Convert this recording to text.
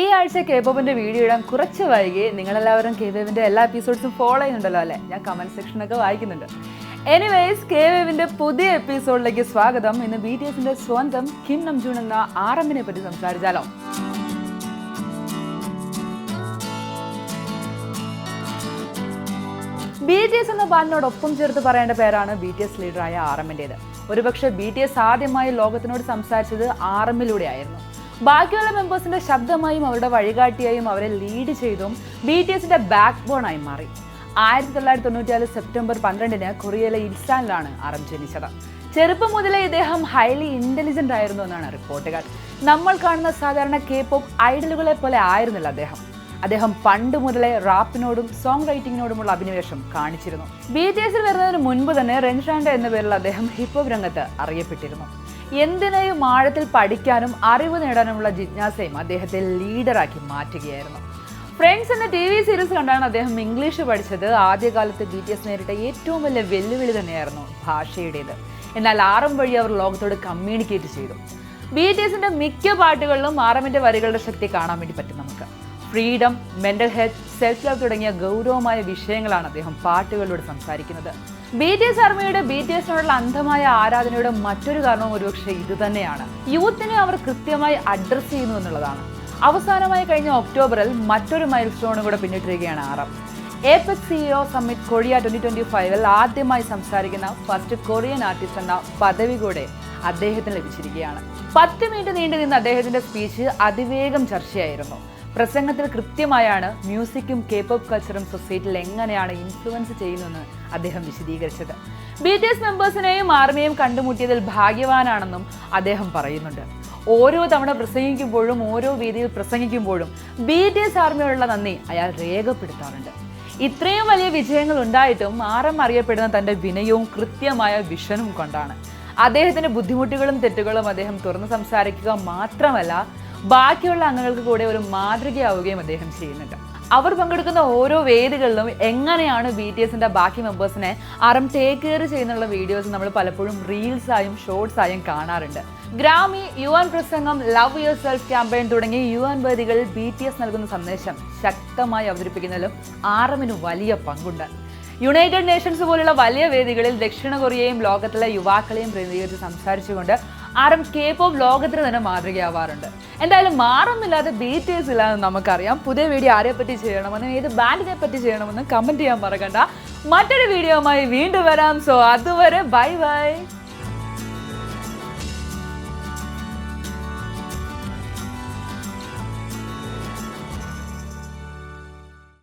ഈ ആഴ്ച കേബോബിന്റെ വീഡിയോ ഇടാൻ കുറച്ച് വൈകി. നിങ്ങളെല്ലാവരും കേബോബിന്റെ എല്ലാ എപ്പിസോഡ്സും ഫോളോ ചെയ്യുന്നുണ്ടല്ലോ അല്ലേ? ഞാൻ കമന്റ് സെക്ഷനൊക്കെ വായിക്കുന്നുണ്ട്. എനിവേസ് കേവേവിന്റെ പുതിയ എപ്പിസോഡിലേക്ക് സ്വാഗതം. ഇന്ന് ബി ടി എസിന്റെ സ്വന്തം കിം നംജൂൺ എന്ന ആർ എമ്മിനെ പറ്റി സംസാരിച്ചാലോ? ബി ടി എസ് എന്ന ബാലിനോടൊപ്പം ചേർത്ത് പറയേണ്ട പേരാണ് ബി ടി എസ് ലീഡറായ ആർ എമ്മിന്റെത് ഒരുപക്ഷെ ബി ടി എസ് ആദ്യമായി ലോകത്തിനോട് സംസാരിച്ചത് ആർ എമ്മിലൂടെ ആയിരുന്നു ബാക്കിയുള്ള മെമ്പേഴ്സിന്റെ ശബ്ദമായും അവരുടെ വഴികാട്ടിയായും അവരെ ലീഡ് ചെയ്തും ബി ടി എസിന്റെ ബാക്ക് ബോൺ ആയി മാറി. ആയിരത്തി തൊള്ളായിരത്തി തൊണ്ണൂറ്റിനാല് സെപ്റ്റംബർ പന്ത്രണ്ടിന് കൊറിയയിലെ ഇൽസാനിലാണ് അറബ് ജനിച്ചത്. ചെറുപ്പം മുതലേ ഇദ്ദേഹം ഹൈലി ഇന്റലിജന്റ് ആയിരുന്നു എന്നാണ് റിപ്പോർട്ടുകൾ. നമ്മൾ കാണുന്ന സാധാരണ കെ പോപ്പ് ഐഡലുകളെ പോലെ ആയിരുന്നില്ല അദ്ദേഹം. അദ്ദേഹം പണ്ട് മുതലേ റാപ്പിനോടും സോങ് റൈറ്റിങ്ങിനോടുമുള്ള അഭിനിവേശം കാണിച്ചിരുന്നു. ബി ടി എസിൽ വരുന്നതിന് മുൻപ് തന്നെ റെൻഷാൻഡ എന്ന പേരിൽ അദ്ദേഹം ഹിപ്പോപ് രംഗത്ത് അറിയപ്പെട്ടിരുന്നു. എന്തിനേയും ആഴത്തിൽ പഠിക്കാനും അറിവ് നേടാനുമുള്ള ജിജ്ഞാസയും അദ്ദേഹത്തെ ലീഡറാക്കി മാറ്റുകയായിരുന്നു. ഫ്രണ്ട്സ് എന്ന ടി വി സീരീസ് കണ്ടാണ് അദ്ദേഹം ഇംഗ്ലീഷ് പഠിച്ചത്. ആദ്യകാലത്ത് ബി ടി എസ് നേരിട്ട ഏറ്റവും വലിയ വെല്ലുവിളി തന്നെയായിരുന്നു ഭാഷയുടേത്. എന്നാൽ ആറും വഴി അവർ ലോകത്തോട് കമ്മ്യൂണിക്കേറ്റ് ചെയ്തു. ബി ടി എസിന്റെ മിക്ക പാട്ടുകളിലും ആറമിന്റെ വരികളുടെ ശക്തി കാണാൻ വേണ്ടി പറ്റും നമുക്ക്. Freedom mental health self love തുടങ്ങിയ ഗൗരവമായ വിഷയങ്ങളാണ് അദ്ദേഹം പാട്ടുകളിലൂടെ സംസാരിക്കുന്നത്. ബി ടി എസ് ആർമിയുടെ ബി ടി എസിനോടുള്ള അന്ധമായ ആരാധനയുടെ മറ്റൊരു കാരണവും ഒരുപക്ഷെ ഇത് തന്നെയാണ്. യൂത്തിനെ അവർ കൃത്യമായി അഡ്രസ്സ് ചെയ്യുന്നു എന്നുള്ളതാണ്. അവസാനമായി കഴിഞ്ഞ ഒക്ടോബറിൽ മറ്റൊരു മൈൽ സ്റ്റോണും കൂടെ പിന്നിട്ടിരിക്കുകയാണ് R M APEC CEO summit Korea twenty twenty ഫൈവിൽ ആദ്യമായി സംസാരിക്കുന്ന ഫസ്റ്റ് കൊറിയൻ ആർട്ടിസ്റ്റ് എന്ന പദവി കൂടെ അദ്ദേഹത്തിന് ലഭിച്ചിരിക്കുകയാണ്. പത്ത് മിനിറ്റ് നീണ്ടു നിന്ന അദ്ദേഹത്തിന്റെ സ്പീച്ച് അതിവേഗം ചർച്ചയായിരുന്നു. പ്രസംഗത്തിൽ കൃത്യമായാണ് മ്യൂസിക്കും കേപ്പോപ്പ് കൾച്ചറും സൊസൈറ്റിയിൽ എങ്ങനെയാണ് ഇൻഫ്ലുവൻസ് ചെയ്യുന്നതെന്ന് അദ്ദേഹം വിശദീകരിച്ചത്. ബി ടി എസ് മെമ്പേഴ്സിനെയും ആർമിയെയും കണ്ടുമുട്ടിയതിൽ ഭാഗ്യവാനാണെന്നും അദ്ദേഹം പറയുന്നുണ്ട്. ഓരോ തവണ പ്രസംഗിക്കുമ്പോഴും ഓരോ വേദിയിൽ പ്രസംഗിക്കുമ്പോഴും ബി ടി എസ് ആർമിയോടുള്ള നന്ദി അയാൾ രേഖപ്പെടുത്താറുണ്ട്. ഇത്രയും വലിയ വിജയങ്ങൾ ഉണ്ടായിട്ടും ആറം അറിയപ്പെടുന്ന തന്റെ വിനയവും കൃത്യമായ വിഷനും കൊണ്ടാണ്. അദ്ദേഹത്തിന്റെ ബുദ്ധിമുട്ടുകളും തെറ്റുകളും അദ്ദേഹം തുറന്ന് സംസാരിക്കുക മാത്രമല്ല ബാക്കിയുള്ള അംഗങ്ങൾക്ക് കൂടെ ഒരു മാതൃകയാവുകയും അദ്ദേഹം ചെയ്യുന്നുണ്ട്. അവർ പങ്കെടുക്കുന്ന ഓരോ വേദികളിലും എങ്ങനെയാണ് ബി ടി എസിന്റെ ബാക്കി മെമ്പേഴ്സിനെ അറം ടേക്ക് കെയർ ചെയ്യുന്നുള്ള വീഡിയോസ് നമ്മൾ പലപ്പോഴും റീൽസ് ആയും ഷോർട്സ് ആയും കാണാറുണ്ട്. ഗ്രാമി യു എൻ പ്രസംഗം ലവ് യുവർ സെൽഫ് ക്യാമ്പയിൻ തുടങ്ങി യു എൻ വേദികളിൽ ബി ടി എസ് നൽകുന്ന സന്ദേശം ശക്തമായി അവതരിപ്പിക്കുന്നതിലും ആറമിന് വലിയ പങ്കുണ്ട്. യുണൈറ്റഡ് നേഷൻസ് പോലുള്ള വലിയ വേദികളിൽ ദക്ഷിണ കൊറിയയും ലോകത്തിലെ യുവാക്കളെയും പ്രതിനിധീകരിച്ച് സംസാരിച്ചുകൊണ്ട് ആരം കെ പോപ്പ് ലോകത്തിന് തന്നെ മാതൃകയാവാറുണ്ട്. എന്തായാലും മാറുന്നില്ലാതെ ബി ടി എസ് ഇല്ലാന്ന് നമുക്കറിയാം. പുതിയ വീഡിയോ ആരെ പറ്റി ചെയ്യണമെന്നും ഏത് ബാൻഡിനെ പറ്റി ചെയ്യണമെന്നും കമന്റ് ചെയ്യാൻ മറക്കണ്ട. മറ്റൊരു വീഡിയോയുമായി വീണ്ടും വരാം. സോ അതുവരെ ബൈ ബൈ.